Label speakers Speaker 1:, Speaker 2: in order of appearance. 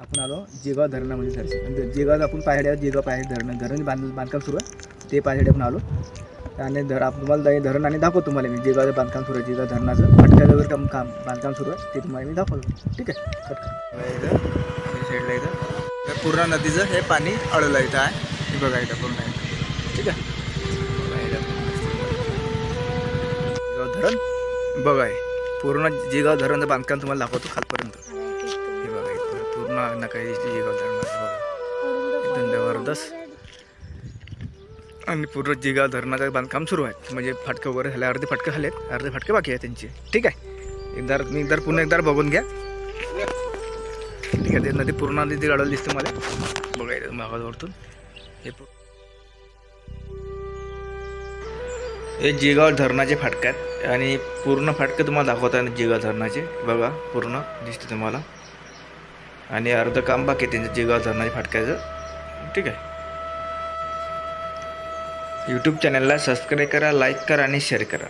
Speaker 1: आपण आलो जेगाव धरणामध्ये सरसे आणि जेगाव आपण पायड्या जेगाव पायड्या धरण धरण बांध बांधकाम सुरू आहे ते पायड्या आपण आलो. आणि धर आपण तुम्हाला धरण आणि दाखवतो तुम्हाला मी. जेगावचं बांधकाम सुरू आहे जेगाव धरणाचं फटक्याचं वगैरे काम काम बांधकाम सुरू आहे ते तुम्हाला मी दाखवतो. ठीक आहे? इथं साईडला इथं. तर पूर्ण नदीचं हे पाणी अडवलं इथं आहे. हे बघा इथं पूर्ण ठीक आहे? धरण बघा आहे पूर्ण जेगाव धरणचं बांधकाम तुम्हाला दाखवतो खालपर्यंत. पूर्ण नका धरण बघा. एकदम जबरदस्त. आणि पूर्ण जिगाव धरणाचं बांधकाम सुरू आहे. म्हणजे फाटकं वगैरे झाले अर्धे फाटकं झाले अर्धे फाटके बाकी आहे त्यांचे. ठीक आहे. एकदा मी एकदा पुन्हा एकदा बघून घ्या. ठीक आहे ते नदी पूर्ण नदी गाडवली दिसते मला. बघायचं इथं मागाजवळतून हे हे जिगाव धरणाचे फाटके आहेत. आणि पूर्ण फाटके तुम्हाला दाखवत आहे जिगाव धरणाचे. बघा पूर्ण दिसते तुम्हाला. आणि अर्धं काम बाकी आहे त्यांच्या जिगाव धरणाच्या फाटक्याचं. ठीक आहे. यूट्यूब चॅनलला सबस्क्राईब करा लाईक करा आणि शेअर करा.